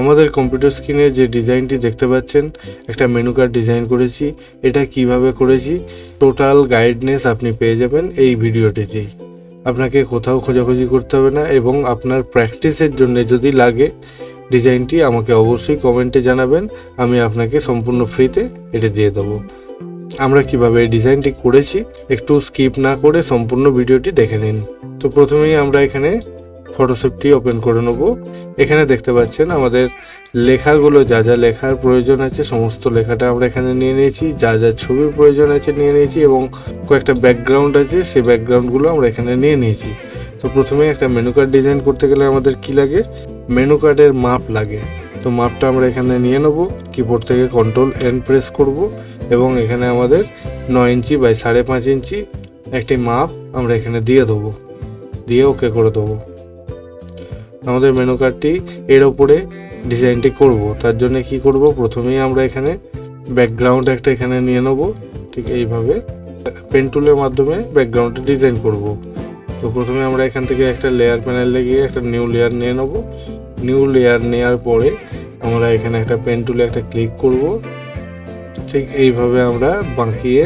আমাদের কম্পিউটার স্ক্রিনে যে ডিজাইনটি দেখতে পাচ্ছেন, একটা মেনু কার্ড ডিজাইন করেছি। এটা কীভাবে করেছি? টোটাল গাইডনেস আপনি পেয়ে যাবেন এই ভিডিওটিতেই আপনাকে কোথাও খোঁজাখুঁজি করতে হবে না এবং আপনার প্র্যাকটিসের জন্য যদি লাগে ডিজাইনটি আমাকে অবশ্যই কমেন্টে জানাবেন। আমি আপনাকে সম্পূর্ণ ফ্রিতে এটা দিয়ে দেবো। আমরা কীভাবে এই ডিজাইনটি করেছি, একটু স্কিপ না করে সম্পূর্ণ ভিডিওটি দেখে নিন। তো প্রথমেই আমরা এখানে ফটোশপটি ওপেন করে নেব। এখানে দেখতে পাচ্ছেন আমাদের লেখাগুলো, যা যা লেখার প্রয়োজন আছে, সমস্ত লেখাটা আমরা এখানে নিয়ে নিয়েছি। যা যা ছবির প্রয়োজন আছে নিয়ে নিয়েছি এবং কয়েকটা ব্যাকগ্রাউন্ড আছে, সেই ব্যাকগ্রাউন্ডগুলো আমরা এখানে নিয়ে নিয়েছি। তো প্রথমে একটা মেনু কার্ড ডিজাইন করতে গেলে আমাদের কি লাগে? মেনু কার্ডের মাপ লাগে। তো মাপটা আমরা এখানে নিয়ে নেব কিবোর্ড থেকে কন্ট্রোল এন প্রেস করব এবং এখানে আমাদের নয় ইঞ্চি বাই সাড়ে পাঁচ ইঞ্চি একটি মাপ আমরা এখানে দিয়ে দেবো। দিয়ে ওকে করে দেবো। আমাদের মেনু কার্ডটি এর ওপরে ডিজাইনটি করব। তার জন্য কি করব? প্রথমেই আমরা এখানে ব্যাকগ্রাউন্ড একটা এখানে নিয়ে নেব। ঠিক এইভাবে পেন টুলের মাধ্যমে ব্যাকগ্রাউন্ডে ডিজাইন করব। তো প্রথমে আমরা এখান থেকে একটা লেয়ার প্যানেলে গিয়ে একটা নিউ লেয়ার নিয়ে নেব। নিউ লেয়ার নেওয়ার পরে আমরা এখানে একটা পেন টুলে একটা ক্লিক করব। ঠিক এইভাবে আমরা বাঁকিয়ে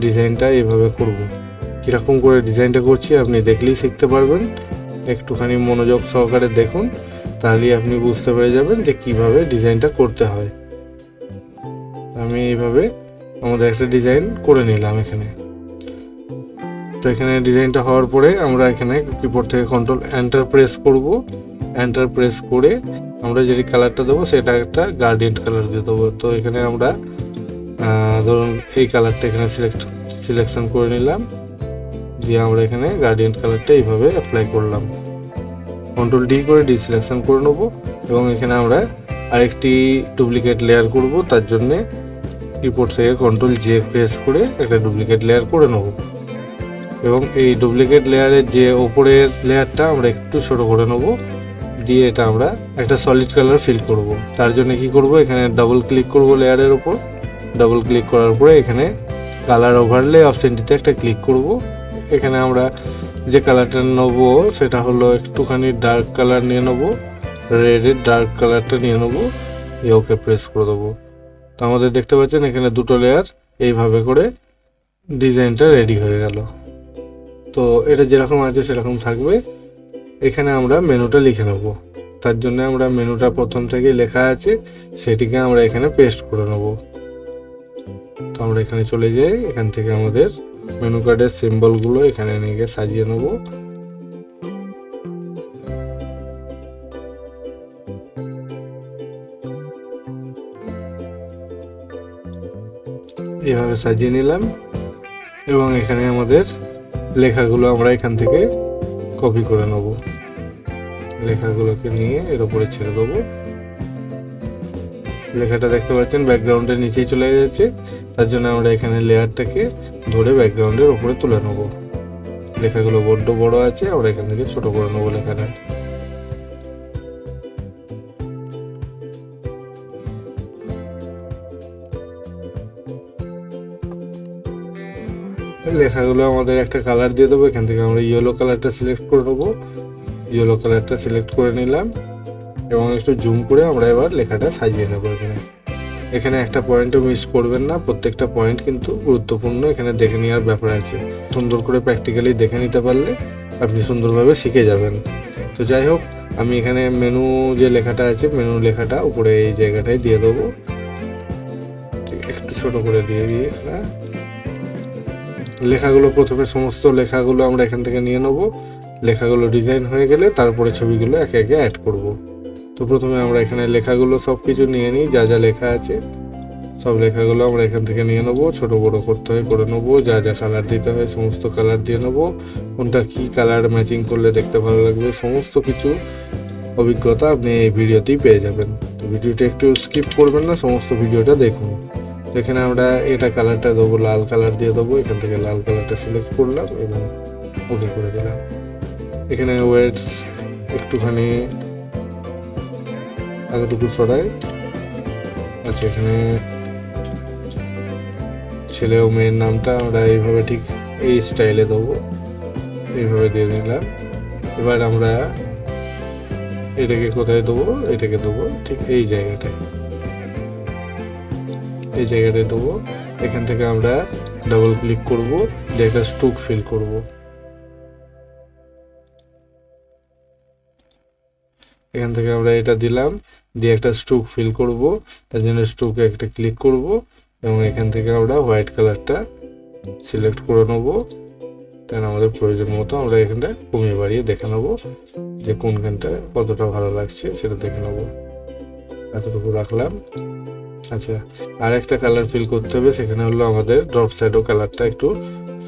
ডিজাইনটা এইভাবে করব। কীরকম করে ডিজাইনটা করছি আপনি দেখলেই শিখতে পারবেন। একটুখানি মনোযোগ সহকারে দেখুন, তাহলেই আপনি বুঝতে পেরে যাবেন যে কীভাবে ডিজাইনটা করতে হয়। আমি এইভাবে আমাদের একটা ডিজাইন করে নিলাম এখানে। তো এখানে ডিজাইনটা হওয়ার পরে আমরা এখানে কিবোর্ড থেকে কন্ট্রোল এন্টার প্রেস করব। এন্টার প্রেস করে আমরা যেটি কালারটা দেবো সেটা একটা গার্ডিয়ান কালার দিয়ে দেবো। তো এখানে আমরা ধরুন এই কালারটা এখানে সিলেক্ট সিলেকশন করে নিলাম। দিয়ে আমরা এখানে গার্ডিয়ান কালারটা এইভাবে অ্যাপ্লাই করলাম। কন্ট্রোল ডি করে ডি সিলেকশন করে নেব এবং এখানে আমরা আরেকটি ডুপ্লিকেট লেয়ার করব। তার জন্যে রিপোর্ট থেকে কন্ট্রোল জে প্রেস করে একটা ডুপ্লিকেট লেয়ার করে নেব। এবং এই ডুপ্লিকেট লেয়ারের যে ওপরের লেয়ারটা আমরা একটু ছোট করে নেব। দিয়ে এটা আমরা একটা সলিড কালার ফিল করব। তার জন্য কি করব? এখানে ডাবল ক্লিক করব লেয়ারের ওপর। ডাবল ক্লিক করার পরে এখানে কালার ওভারলে অপশানটিতে একটা ক্লিক করব। এখানে আমরা যে কালারটা নেব সেটা হলো একটুখানি ডার্ক কালার নিয়ে নেব রেডের ডার্ক কালারটা নিয়ে নেব, দিয়ে ওকে প্রেস করে দেবো। তো আমাদের দেখতে পাচ্ছেন এখানে দুটো লেয়ার এইভাবে করে ডিজাইনটা রেডি হয়ে গেল। তো এটা যেরকম আছে সেরকম থাকবে। এখানে আমরা মেনুটা লিখে নেব। তার জন্য আমরা মেনুটা প্রথম থেকে লেখা আছে, সেটিকে আমরা এখানে পেস্ট করে নেব। তো আমরা এখানে চলে যাই, এখান থেকে আমাদের মেনু কার্ডের সিম্বলগুলো এখানে নিয়ে গিয়ে সাজিয়ে নেব। এভাবে সাজিয়ে নিলাম এবং এখানে আমাদের লেখাগুলো আমরা এখান থেকে কপি করে নেব। লেখাগুলোকে নিয়ে এর উপরে ছেড়ে দেবো। লেখাটা দেখতে পাচ্ছেন ব্যাকগ্রাউন্ডের নিচেই চলে যাচ্ছে তার জন্য আমরা এখানে লেয়ারটাকে ধরে ব্যাকগ্রাউন্ডের উপরে তুলে নেব। লেখাগুলো বড্ড বড় আছে আমরা এখান থেকে ছোট করে নেব লেখাটা। লেখাগুলো আমাদের একটা কালার দিয়ে দেবো, এখান থেকে আমরা ইয়েলো কালারটা সিলেক্ট করে নেব। ইয়েলো কালারটা সিলেক্ট করে নিলাম এবং একটু জুম করে আমরা এবার লেখাটা সাজিয়ে নেব এখানে। এখানে একটা পয়েন্টও মিস করবেন না, প্রত্যেকটা পয়েন্ট কিন্তু গুরুত্বপূর্ণ, এখানে দেখে নেওয়ার ব্যাপার আছে। সুন্দর করে প্র্যাকটিক্যালি দেখে নিতে পারলে আপনি সুন্দরভাবে শিখে যাবেন। তো যাই হোক, আমি এখানে মেনু যে লেখাটা আছে মেনু লেখাটা উপরে এই জায়গাটায় দিয়ে দেবো। একটু ছোট করে দিয়ে দিয়ে এখানে। লেখাগুলো প্রথমে সমস্ত লেখাগুলো আমরা এখান থেকে নিয়ে নেব। লেখাগুলো ডিজাইন হয়ে গেলে তারপরে ছবিগুলো একে একে অ্যাড করব। তো প্রথমে আমরা এখানে লেখাগুলো সব কিছু নিয়ে নিই, যা যা লেখা আছে। সব লেখাগুলো আমরা এখান থেকে নিয়ে নেব, ছোট বড় করতে হয়, করে নেব, যা যা কালার দিতে হয় সমস্ত কালার দিয়ে নেব। কোনটা কী কালার ম্যাচিং করলে দেখতে ভালো লাগবে, সমস্ত কিছু অভিজ্ঞতা আপনি এই ভিডিওতেই পেয়ে যাবেন। তো ভিডিওটা একটু স্কিপ করবেন না, সমস্ত ভিডিওটা দেখুন। এখানে আমরা এটা কালারটা দেবো, লাল কালার দিয়ে দেবো, এখান থেকে লাল কালারটা সিলেক্ট করলাম এবং ওকে করে দিলাম। এখানে ওয়েটস একটুখানি এতটুকু সরাই। আচ্ছা এখানে ছেলে ও মেয়ের নামটা আমরা এইভাবে ঠিক এই স্টাইলে দেবো। এইভাবে দিয়ে দিলাম। এবার আমরা এটাকে কোথায় দেবো? এটাকে দেবো ঠিক এই জায়গাটায়। এই জায়গাটায় দেবো। এখান থেকে আমরা ডাবল ক্লিক করব, দিয়ে একটা স্ট্রোক ফিল করব। এখান থেকে আমরা এটা দিলাম। দিয়ে একটা স্ট্রোক ফিল করব। তার জন্য স্ট্রোকে একটা ক্লিক করব এবং এখান থেকে আমরা হোয়াইট কালারটা সিলেক্ট করে নেব। তাহলে আমাদের প্রয়োজন মতো আমরা এখানটা কমিয়ে বাড়িয়ে দেখে নেব যে কোনখানটা কতটা ভালো লাগছে সেটা দেখে নেব। এতটুকু রাখলাম। আচ্ছা আর একটা কালার ফিল করতে হবে। সেখানে হলো আমাদের ড্রপ শ্যাডো কালারটা একটু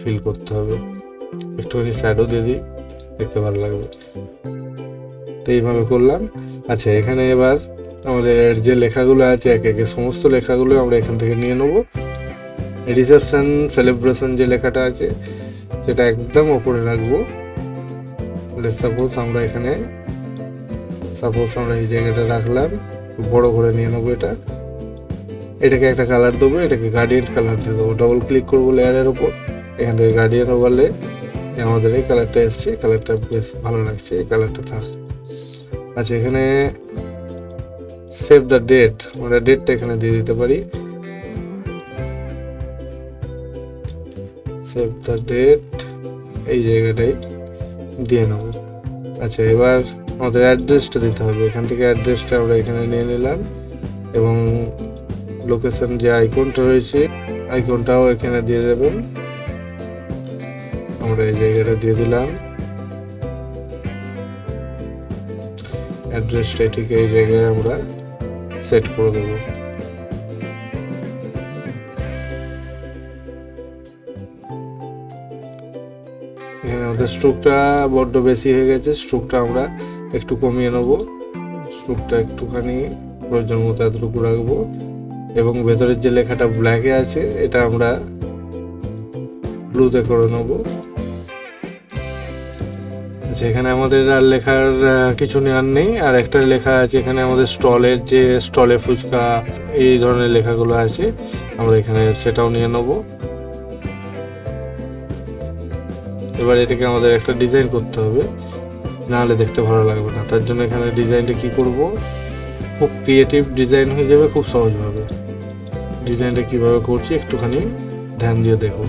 ফিল করতে হবে। একটুখানি শ্যাডো দিয়ে দিই। দেখতে ভালো লাগবে। তো এইভাবে করলাম। আচ্ছা এখানে এবার আমাদের যে লেখাগুলো আছে, একে একে সমস্ত লেখাগুলো আমরা এখান থেকে নিয়ে নেব। রিসেপশন সেলিব্রেশন যে লেখাটা আছে, সেটা একদম ওপরে রাখব। সাপোজ আমরা এখানে সাপোজ আমরা এই জায়গাটা রাখলাম বড় করে নিয়ে নেব এটা। এটাকে একটা কালার দেবো, এটাকে গার্ডিয়ান কালার দিয়ে দেবো। ডবল ক্লিক করব লেয়ারের ওপর এখান থেকে গার্ডিয়ান ওভারলে আমাদের এই কালারটা এসছে। কালারটা বেশ ভালো লাগছে, এই কালারটা থাক। আচ্ছা এখানে সেভ দ্য ডেট আমরা ডেটটা এখানে দিয়ে দিতে পারি। সেভ দ্য ডেট এই জায়গাটায় দিয়ে নেব। আচ্ছা এবার আমাদের অ্যাড্রেসটা দিতে হবে। এখান থেকে অ্যাড্রেসটা আমরা এখানে নিয়ে নিলাম এবং লোকেশন যে আইকনটা রয়েছে আইকনটাও এখানে দিয়ে দেবেন। আমরা এই জায়গাটা দিয়ে দিলাম। অ্যাড্রেসটা ঠিক এই জায়গায় আমরা সেট করে দেবো। এখানে আমাদের স্ট্রোকটা বড্ড বেশি হয়ে গেছে স্ট্রোকটা আমরা একটু কমিয়ে নেব। স্ট্রোকটা একটুখানি প্রয়োজন মতো এতটুকু রাখব। এবং ভেতরের যে লেখাটা ব্ল্যাকে আছে, এটা আমরা ব্লুতে করে নেব। আচ্ছা এখানে আমাদের আর লেখার কিছু নেওয়ার নেই। আর একটা লেখা আছে এখানে আমাদের স্টলের যে স্টলে ফুচকা, এই ধরনের লেখাগুলো আছে। আমরা এখানে সেটাও নিয়ে নেব। এবার এটাকে আমাদের একটা ডিজাইন করতে হবে। নাহলে দেখতে ভালো লাগবে না। তার জন্য এখানে ডিজাইনটা কি করব? খুব ক্রিয়েটিভ ডিজাইন হয়ে যাবে খুব সহজভাবে। ডিজাইনটা কীভাবে করছি একটুখানি ধ্যান দিয়ে দেখুন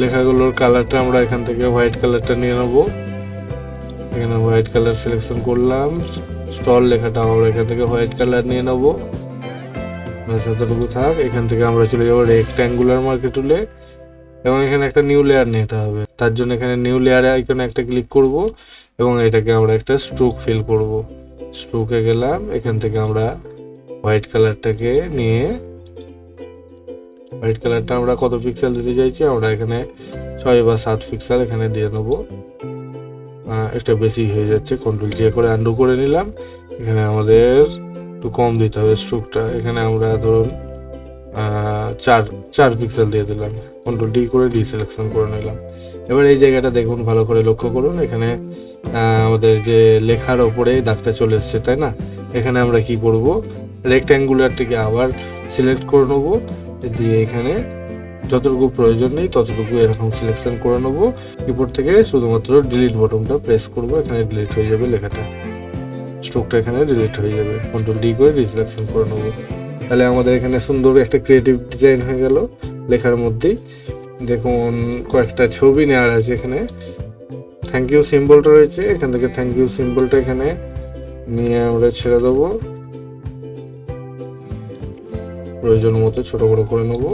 লেখাগুলোর কালারটা আমরা এখান থেকে হোয়াইট কালারটা নিয়ে নেব। এখানে হোয়াইট কালার সিলেকশন করলাম। স্টল লেখাটা আমরা এখান থেকে হোয়াইট কালার নিয়ে নেব। ব্যাস থাক। এখান থেকে আমরা চলে যাব রেক্ট্যাঙ্গুলার মার্কে তুলে এবং এখানে একটা নিউ লেয়ার নিতে হবে। তার জন্য এখানে নিউ লেয়ারে আইকনে একটা ক্লিক করব এবং এটাকে আমরা একটা স্ট্রোক ফিল করব। স্ট্রোকে গেলাম। এখান থেকে আমরা হোয়াইট কালারটাকে নিয়ে হোয়াইট কালারটা আমরা কত পিক্সেল দিতে চাইছি? আমরা এখানে ছয় বা সাত পিক্সেল এখানে দিয়ে নেব। একটা বেশি হয়ে যাচ্ছে। কন্ট্রোল জে করে আন্ডু করে নিলাম। এখানে আমাদের একটু কম দিতে হবে স্ট্রোকটা এখানে আমরা ধরুন চার চার পিক্সেল দিয়ে দিলাম। কন্ট্রোল ডি করে ডি সিলেকশন করে নিলাম। এবার এই জায়গাটা দেখুন, ভালো করে লক্ষ্য করুন। এখানে আমাদের যে লেখার ওপরে দাগটা চলে এসছে, তাই না? এখানে আমরা কি করব? রেক্ট্যাঙ্গুলারটিকে আবার সিলেক্ট করে নেব। দিয়ে এখানে যতটুকু প্রয়োজন নেই, ততটুকু এরকম সিলেকশন করে নেব। কিবোর্ড থেকে শুধুমাত্র ডিলিট বটনটা প্রেস করব, এখানে ডিলিট হয়ে যাবে লেখাটা। স্ট্রোকটা এখানে ডিলিট হয়ে যাবে। কন্ট্রোল ডি করে রিসিলেকশন করে নেব। তাহলে আমাদের এখানে সুন্দর একটা ক্রিয়েটিভ ডিজাইন হয়ে গেল লেখার মধ্যেই। দেখুন, কয়েকটা ছবি নেওয়ার আছে এখানে। থ্যাংক ইউ সিম্বলটা রয়েছে, এখান থেকে থ্যাংক ইউ সিম্বলটা এখানে নিয়ে আমরা ছেড়ে দেবো। প্রয়োজন মতো ছোট বড় করে নেব।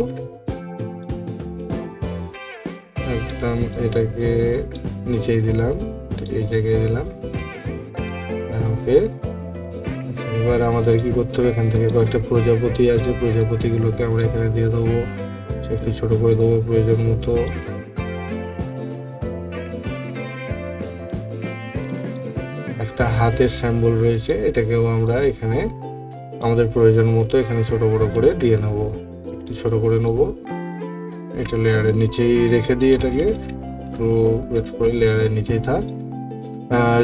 এটাকে নিচেই দিলাম, এই জায়গায় দিলাম। ওকে আচ্ছা এবার আমাদের কি করতে হবে? এখান থেকে কয়েকটা প্রজাপতি আছে, প্রজাপতিগুলোকে আমরা এখানে দিয়ে দেবো। একটু ছোট করে দেবো প্রয়োজন মতো। একটা হাতের স্যাম্বল রয়েছে, এটাকেও আমরা এখানে আমাদের প্রয়োজন মতো এখানে ছোট বড় করে দিয়ে নেব। একটু ছোট করে নেব। এটা লেয়ারের নিচেই রেখে দিই এটাকে। প্রেস করে লেয়ারের নিচেই থাক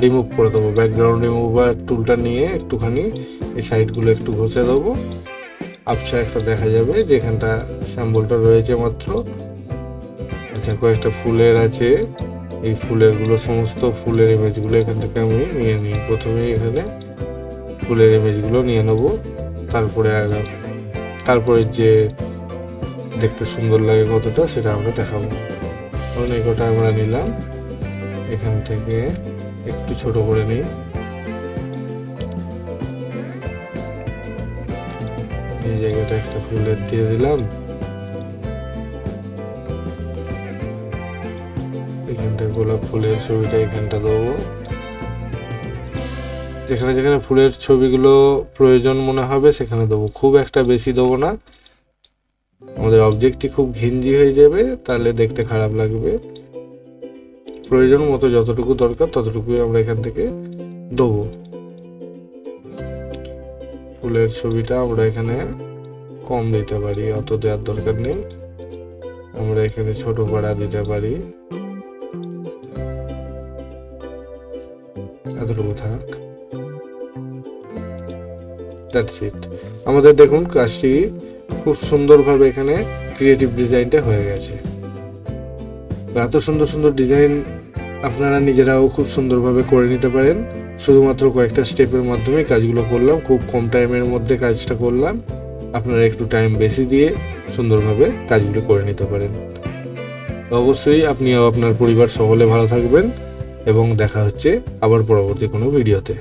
রিমুভ করে দেবো। ব্যাকগ্রাউন্ড রিমুভার টুলটা নিয়ে একটুখানি এই সাইডগুলো একটু ঘষে দেবো। আবছা একটা দেখা যাবে, যেখানটা স্যাম্বলটা রয়েছে মাত্র। আচ্ছা কয়েকটা ফুলের আছে। এই ফুলেরগুলো সমস্ত ফুলের ইমেজগুলো এখান থেকে আমি নিয়ে নিই। প্রথমে এখানে ফুলের ইমেজগুলো নিয়ে নেব, তারপরে তারপরে যে দেখতে সুন্দর লাগে কতটা সেটা আমরা দেখাবো। এই কটা আমরা নিলাম। এখান থেকে একটু ছোট করে নিই। এই জায়গাটা একটা ফুলের দিয়ে দিলাম। এখানটা গোলাপ ফুলের ছবিটা এখানটা দেবো। যেখানে যেখানে ফুলের ছবিগুলো প্রয়োজন মনে হবে, সেখানে দেবো। খুব একটা বেশি দেবো না। আমাদের অবজেক্টটি খুব ঘিঞ্জি হয়ে যাবে, তাহলে দেখতে খারাপ লাগবে। প্রয়োজন মতো যতটুকু দরকার, ততটুকুই আমরা এখান থেকে দেবো। ফুলের ছবিটা আমরা এখানে কম দিতে পারি, অত দেওয়ার দরকার নেই। আমরা এখানে ছোট পাড়া দিতে পারি। এতটুকু থাক। দ্যাটস ইট আমাদের দেখুন, কাজটি খুব সুন্দরভাবে এখানে ক্রিয়েটিভ ডিজাইনটা হয়ে গেছে। এত সুন্দর সুন্দর ডিজাইন আপনারা নিজেরাও খুব সুন্দরভাবে করে নিতে পারেন। শুধুমাত্র কয়েকটা স্টেপের মাধ্যমে কাজগুলো করলাম, খুব কম টাইমের মধ্যে কাজটা করলাম। আপনারা একটু টাইম বেশি দিয়ে সুন্দরভাবে কাজগুলো করে নিতে পারেন। অবশ্যই আপনিও আপনার পরিবার সকলে ভালো থাকবেন এবং দেখা হচ্ছে আবার পরবর্তী কোনো ভিডিওতে